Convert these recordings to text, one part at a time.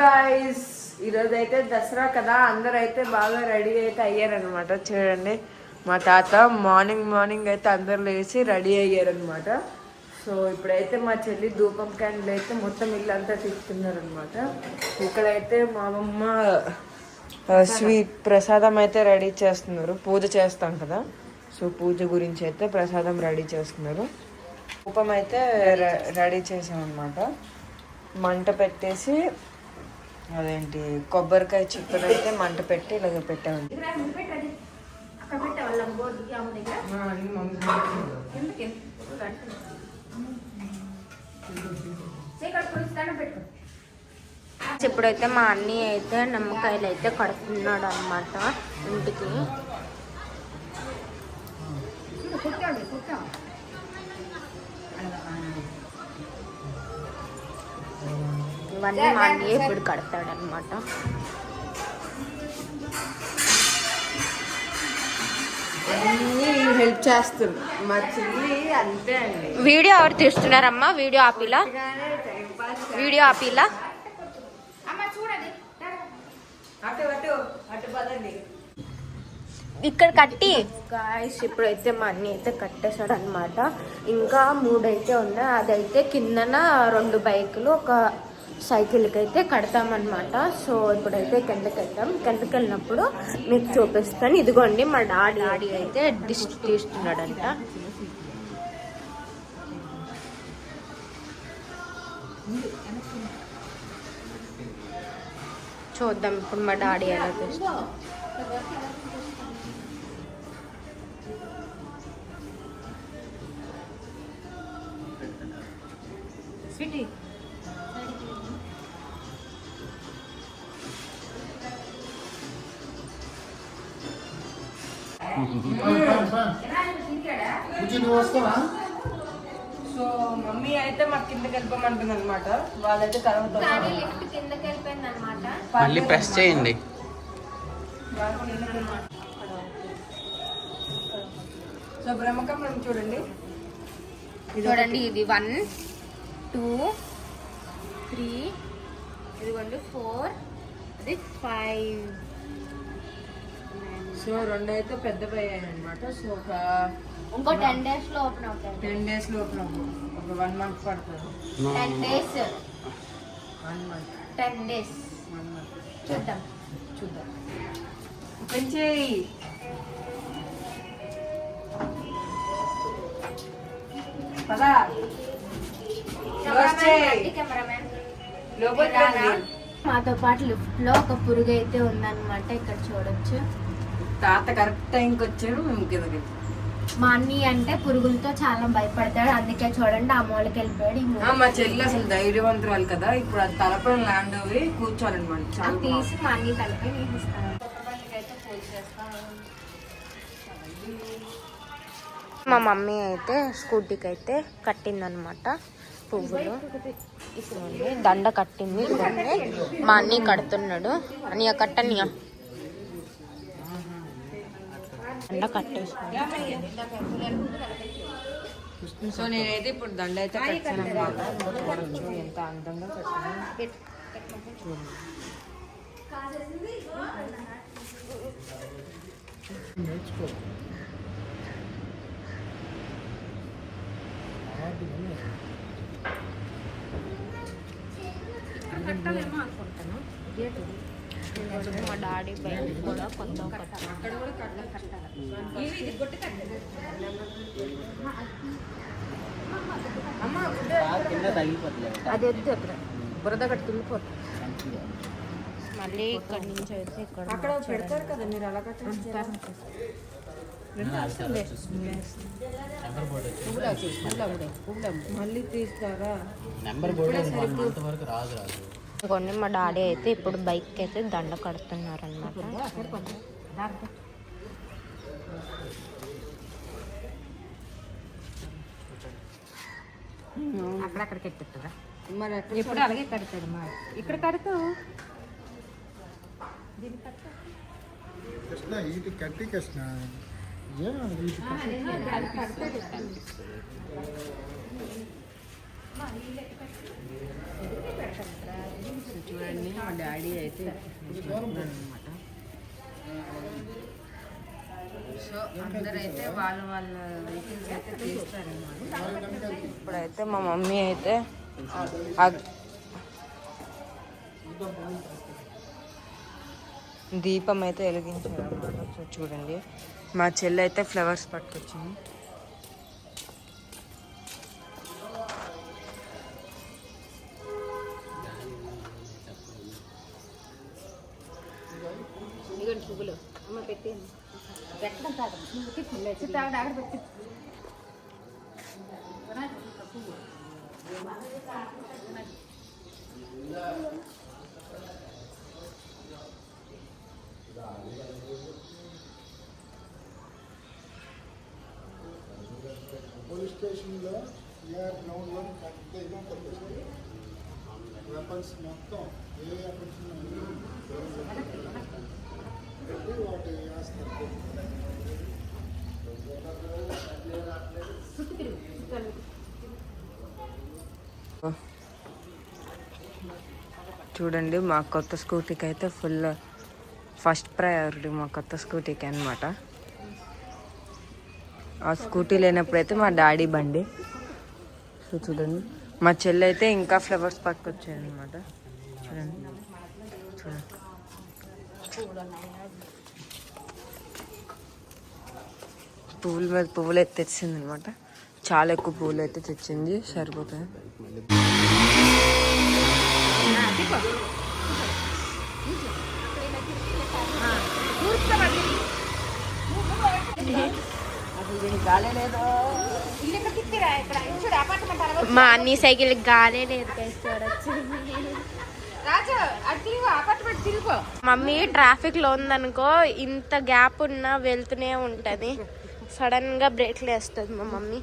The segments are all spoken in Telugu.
గాయస్ ఈరోజు అయితే దసరా కదా అందరూ అయితే బాగా రెడీ అయితే అయ్యారనమాట చూడండి మా తాత మార్నింగ్ మార్నింగ్ అయితే అందరు లేచి రెడీ అయ్యారనమాట సో ఇప్పుడైతే మా చెల్లి ధూపం క్యాండిల్ అయితే మొత్తం ఇల్లు అంతా తీసుకున్నారనమాట ఇక్కడైతే మా అమ్మమ్మ స్వీట్ ప్రసాదం అయితే రెడీ చేస్తున్నారు. పూజ చేస్తాం కదా సో పూజ గురించి అయితే ప్రసాదం రెడీ చేస్తున్నారు. ధూపం అయితే రెడీ చేసాం అనమాట మంట పెట్టేసి అదేంటి కొబ్బరికాయ చిప్పలు అయితే మంట పెట్టి ఇలాగ పెట్టామండి. ఇప్పుడైతే మా అన్ని అయితే నిమ్మకాయలు అయితే కడుతున్నాడు అనమాట ఇంటికి ఇవన్నీ మా అన్నయ్య ఇప్పుడు కడతాడు అనమాట హెల్ప్ చేస్తుంది. మా చెల్లి అంతే అండి. వీడియో ఎవరు తీస్తున్నారమ్మా? వీడియో ఆపిలా? వీడియో ఆపిలా? అటు అటు అటు పదండి. ఇక్కడ కట్టి. గాయస్ ఇప్పుడైతే మా అన్ని అయితే కట్టేశాడు అనమాట ఇంకా మూడు అయితే ఉన్నాయి. అదైతే కిందన రెండు బైకులు ఒక సైకిల్కి అయితే కడతామన్నమాట. సో ఇప్పుడైతే కిందకి వెళ్తాం కిందకి వెళ్ళినప్పుడు మీకు చూపిస్తాను. ఇదిగోండి మా డాడీ డాడీ అయితే డిష్ తీస్తున్నాడంట చూద్దాం ఇప్పుడు మా డాడీ ఎలా తీస్తాడు స్వీటీ. సో మమ్మీ అయితే మాకు కిందకి వెళ్ళిపోమంటుంది అనమాట వాళ్ళైతే తర్వాత కిందకి వెళ్ళిపోయింది అనమాట మళ్ళీ ప్రెస్ చేయండి. సో బ్రహ్మకమలం చూడండి. చూడండి ఇది వన్ టూ త్రీ ఇదిగోండి ఫోర్ ఇది ఫైవ్. సో రెండు అయితే పెద్దవి అయ్యాయి అనమాట సో ఒక ఇంకో టెన్ డేస్లో ఓపెన్ అవుతాయి. టెన్ డేస్ లోపల ఒక వన్ మంత్ పడుతుంది. Ten days one month ten days one month చూద్దాం. చూద్దాం. పదా. కెమెరామ్యాన్ లోపలికి రండి. మాతో పాటు లిఫ్ట్లో ఒక పురుగు అయితే ఉందన్నమాట ఇక్కడ చూడొచ్చు. తాత కరెక్ట్ టైంకి వచ్చాడు మేము కిందకి మా అన్ని అంటే పురుగులతో చాలా భయపడతాడు అందుకే చూడండి ఆ మూలకి వెళ్ళిపోయాడు మా చెల్లి అసలు ధైర్యవంతురాలు కదా ఇప్పుడు అది తలపైన ల్యాండ్ అవి కూర్చోాలన్నమాట చాలా తీసి మా అన్ని తలపై మా మమ్మీ అయితే స్కూటీకి అయితే కట్టిందనమాట పువ్వులు. ఇదిగోండి, దండ కట్టింది. మా అన్ని కడుతున్నాడు. అన్నయ్య కట్టనియా. దండ కట్టేసి సో నేనైతే ఇప్పుడు దండ అయితే కట్టాను. చూడొచ్చు ఎంత అందంగా కట్టాను. మా డాడీ బైక్ కూడా కొత్త అది వద్దు అక్కడ బురద కట్టి తుల్లిపోతుంది మళ్ళీ ఇక్కడి నుంచి అయితే ఇక్కడ అక్కడ పెడతారు కదా మీరు అలా కట్టారు మళ్ళీ తీస్తారా నెంబర్ బోర్డు వరకు రాదు రాదు. కొన్ని మా డాడీ అయితే ఇప్పుడు బైక్ అయితే దండ కడుతున్నారు అన్నమాట అక్కడక్కడికి ఎత్తుతుందా మరి మా. ఇక్కడ కడుతూ. కట్టి చూడండి మా డాడీ అయితే అనమాట సో అందరైతే వాళ్ళ వాళ్ళ వెహికల్స్ అయితే తీస్తారనమాట ఇప్పుడైతే మా మమ్మీ అయితే దీపం అయితే వెలిగించారు అన్నమాట సో చూడండి మా చెల్లి అయితే ఫ్లవర్స్ పట్టుకొచ్చింది. పోలీస్ స్టేషన్లో ఏఆర్ గ్రౌండ్లో ప్రత్యేకంగా కొట్టేసి వెపన్స్ మొత్తం ఏ వెపన్స్ పెట్టి వాటి వేస్తారు చూడండి మా కొత్త స్కూటీకి అయితే ఫుల్ ఫస్ట్ ప్రయారిటీ మా కొత్త స్కూటీకి అనమాట ఆ స్కూటీ లేనప్పుడైతే మా డాడీ బండి. సో చూడండి మా చెల్లి అయితే ఇంకా ఫ్లవర్స్ పట్టుకొచ్చాయి అనమాట చూడండి చూడండి. పువ్వుల మీద పువ్వులు అయితే తెచ్చింది అనమాట చాలా ఎక్కువ పువ్వులు అయితే తెచ్చింది. సరిపోతాయి. మా అన్ని సైకిల్ గాలే లేదు మమ్మీ ట్రాఫిక్లో ఉందనుకో ఇంత గ్యాప్ ఉన్నా వెళ్తూనే ఉంటది. సడన్గా బ్రేక్లు వేస్తుంది మా మమ్మీ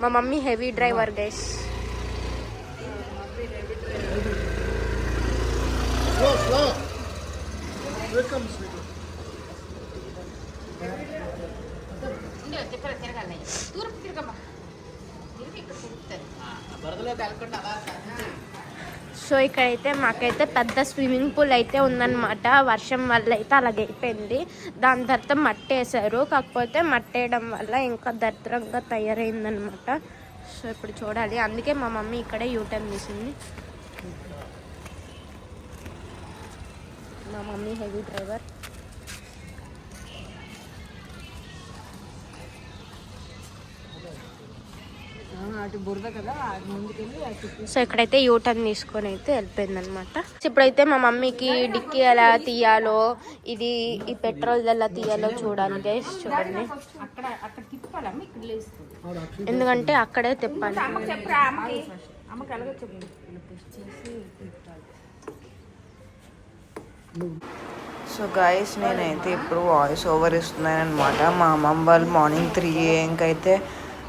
మా mummy heavy driver guys slow slow welcome sweet బురదలో కలకుండా అలా సో ఇక్కడైతే మాకైతే పెద్ద స్విమ్మింగ్ పూల్ అయితే ఉందన్నమాట. వర్షం వల్ల అయితే అలాగైపోయింది అయిపోయింది. దాని తర్వాత మట్టి వేసారు కాకపోతే మట్టి వేయడం వల్ల ఇంకా దరిద్రంగా తయారైందనమాట సో ఇప్పుడు చూడాలి. అందుకే మా మమ్మీ ఇక్కడే యూటర్న్ తీసింది. మా మమ్మీ హెవీ డ్రైవర్ అటు బురద కదా అటు ముందుకెళ్ళి అటు సో ఇక్కడైతే యూటర్న్ తీసుకొని అయితే వెళ్ళిపోయింది అనమాట ఇప్పుడైతే మా మమ్మీకి డిక్కీ ఎలా తీయాలో ఇది ఈ పెట్రోల్ ఎలా తీయాలో చూడాలి గైస్ చూడండి. అక్కడ అక్కడ తిప్పాలమ్మ ఇక్కడ లేస్తుంది. ఎందుకంటే అక్కడే తిప్పాలి. సో గాయస్ నేనైతే ఇప్పుడు వాయిస్ ఓవర్ ఇస్తున్నాను అనమాట మా అమ్మమ్మ వాళ్ళు మార్నింగ్ త్రీ ఏఎంకైతే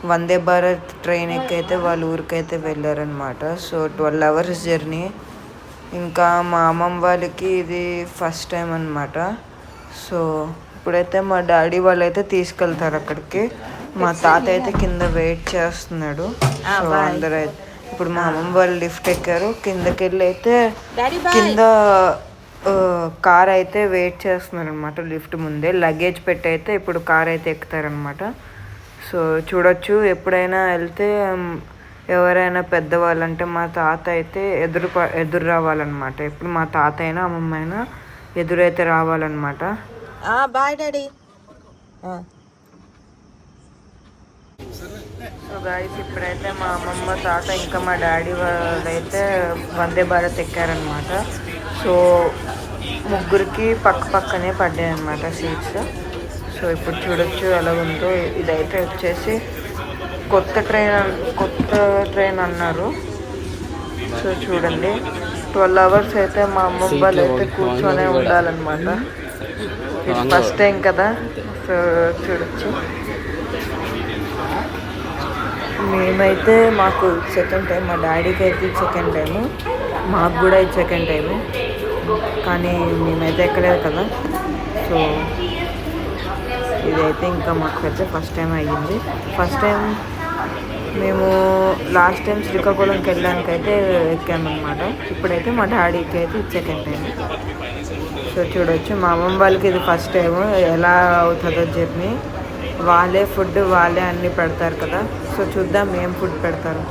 వందే భారత్ ట్రైన్ ఎక్కైతే వాళ్ళ ఊరికైతే వెళ్ళారనమాట సో ట్వెల్వ్ అవర్స్ జర్నీ. ఇంకా మా అమ్మమ్మ వాళ్ళకి ఇది ఫస్ట్ టైం అనమాట సో ఇప్పుడైతే మా డాడీ వాళ్ళు అయితే తీసుకెళ్తారు అక్కడికి. మా తాత అయితే కింద వెయిట్ చేస్తున్నాడు. సో అందరూ అయితే ఇప్పుడు మా అమ్మమ్మ వాళ్ళు లిఫ్ట్ ఎక్కారు. కిందకి వెళ్ళి అయితే కింద కార్ అయితే వెయిట్ చేస్తున్నారు అనమాట లిఫ్ట్ ముందే. లగేజ్ పెట్టి అయితే ఇప్పుడు కార్ అయితే ఎక్కుతారనమాట సో చూడొచ్చు ఎప్పుడైనా వెళ్తే ఎవరైనా పెద్దవాళ్ళు అంటే మా తాత అయితే ఎదురు ఎదురు రావాలన్నమాట. ఇప్పుడు మా తాత అయినా అమ్మమ్మ అయినా ఎదురైతే రావాలన్నమాట. Bye daddy. సో గాయస్ ఇప్పుడైతే మా అమ్మమ్మ తాత ఇంకా మా డాడీ వాళ్ళైతే వందే భారత్ ఎక్కారనమాట సో ముగ్గురికి పక్క పక్కనే పడ్డాయి అనమాట సీట్స్. సో ఇప్పుడు చూడొచ్చు ఎలా ఉందో. ఇదైతే వచ్చేసి కొత్త ట్రైన్ కొత్త ట్రైన్ అన్నారు. సో చూడండి. ట్వెల్వ్ అవర్స్ అయితే మా అమ్మమ్మ వాళ్ళు అయితే కూర్చొనే ఉండాలన్నమాట. ఇది ఫస్ట్ టైం కదా. సో చూడొచ్చు. మేమైతే మాకు సెకండ్ టైం మా డాడీకి అయితే సెకండ్ టైము మాకు కూడా ఇది సెకండ్ టైము కానీ మేమైతే ఎక్కలేదు కదా. సో ఇదైతే ఇంకా మాకు ఫస్ట్ టైం అయ్యింది. ఫస్ట్ టైం మేము లాస్ట్ టైం శ్రీకాకుళంకి వెళ్ళడానికి అయితే ఎక్కామన్నమాట ఇప్పుడైతే మా డాడీకి అయితే సెకండ్ టైం సో చూడొచ్చు మా అమ్మమ్మ వాళ్ళకి ఇది ఫస్ట్ టైం ఎలా అవుతుందో చెప్పి వాళ్ళే ఫుడ్ వాళ్ళే అన్నీ పెడతారు కదా. సో చూద్దాం ఏం ఫుడ్ పెడతారు.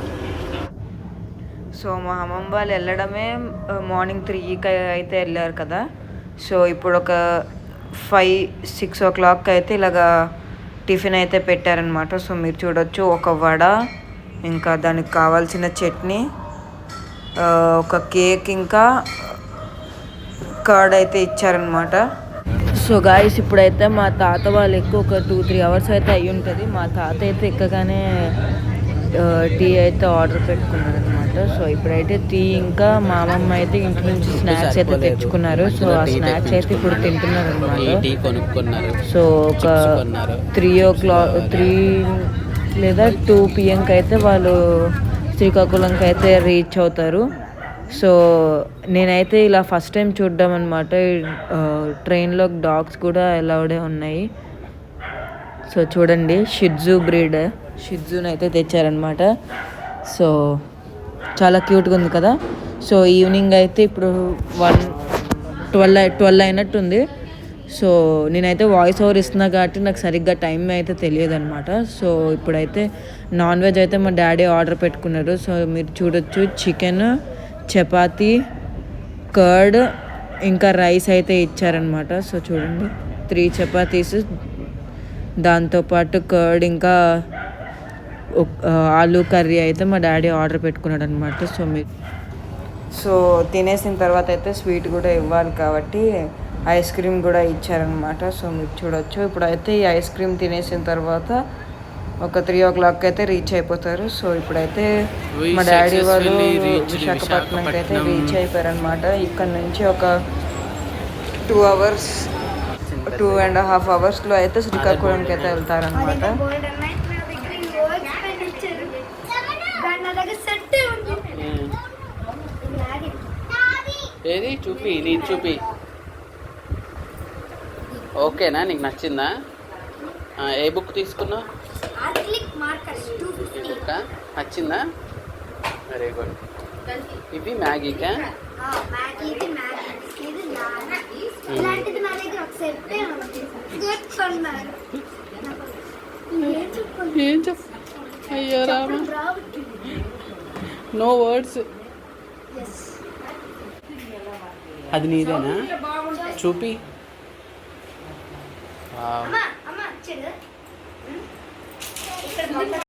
సో మా అమ్మమ్మ వాళ్ళు వెళ్ళడమే uh, మార్నింగ్ త్రీకి అయితే వెళ్ళారు కదా. సో ఇప్పుడు ఒక ఫైవ్ సిక్స్ ఓ క్లాక్ అయితే ఇలాగా టిఫిన్ అయితే పెట్టారనమాట సో మీరు చూడొచ్చు ఒక వడ ఇంకా దానికి కావాల్సిన చట్నీ ఒక కేక్ ఇంకా కర్డ్ అయితే ఇచ్చారనమాట సో గాయస్ ఇప్పుడైతే మా తాత వాళ్ళు ఎక్కువ ఒక టూ త్రీ అవర్స్ అయితే అయ్యి ఉంటుంది మా తాత అయితే ఎక్కగానే టీ అయితే ఆర్డర్ పెట్టుకున్నారు అనమాట సో ఇప్పుడైతే టీ ఇంకా మా అమ్మమ్మ అయితే ఇంటి నుంచి స్నాక్స్ అయితే తెచ్చుకున్నారు. సో ఆ స్నాక్స్ అయితే ఇప్పుడు తింటున్నారు అనమాట సో ఒక. త్రీ ఓ క్లాక్ త్రీ లేదా టూ పిఎంకి అయితే వాళ్ళు శ్రీకాకుళంకి అయితే రీచ్ అవుతారు. సో నేనైతే ఇలా ఫస్ట్ టైం చూడ్డాం అనమాట ట్రైన్లో డాగ్స్ కూడా అలౌడే ఉన్నాయి. సో చూడండి షిడ్జు బ్రీడ్ షిడ్జుని అయితే తెచ్చారనమాట సో చాలా క్యూట్గా ఉంది కదా. సో ఈవినింగ్ అయితే ఇప్పుడు వన్ ట్వెల్వ్ ట్వెల్వ్ అయినట్టుంది. సో నేనైతే వాయిస్ ఓవర్ ఇస్తున్నా కాబట్టి నాకు సరిగ్గా టైం అయితే తెలియదు అనమాట సో ఇప్పుడైతే నాన్ వెజ్ అయితే మా డాడీ ఆర్డర్ పెట్టుకున్నారు సో మీరు చూడొచ్చు చికెన్ చపాతి కర్డ్ ఇంకా రైస్ అయితే ఇచ్చారనమాట సో చూడండి త్రీ చపాతీస్. దాంతోపాటు కర్డ్ ఇంకా ఆలూ కర్రీ అయితే మా డాడీ ఆర్డర్ పెట్టుకున్నాడు అనమాట సో మీ సో తినేసిన తర్వాత అయితే స్వీట్ కూడా ఇవ్వాలి కాబట్టి ఐస్ క్రీమ్ కూడా ఇచ్చారనమాట సో మీరు చూడొచ్చు. ఇప్పుడైతే ఈ ఐస్ క్రీమ్ తినేసిన తర్వాత ఒక త్రీ ఓ క్లాక్ అయితే రీచ్ అయిపోతారు. సో ఇప్పుడైతే మా డాడీ వాళ్ళు విశాఖపట్నంకి అయితే. రీచ్ అయిపోయారనమాట ఇక్కడ నుంచి ఒక two hours two and half అవర్స్లో అయితే శ్రీకాకుళంకి అయితే వెళ్తారనమాట ఏది? చూపి నీ చూపి. ఓకేనా? నీకు నచ్చిందా? ఏ బుక్ తీసుకున్నావు? బుక్ నచ్చిందా? వెరీ గుడ్ ఇవి మ్యాగీకా కొన్నారు ఏం చెప్పాలి? ఏం చెప్? అయ్యో రామా. నో వర్డ్స్ అది నీదేనా? చూపి. ఇక్కడ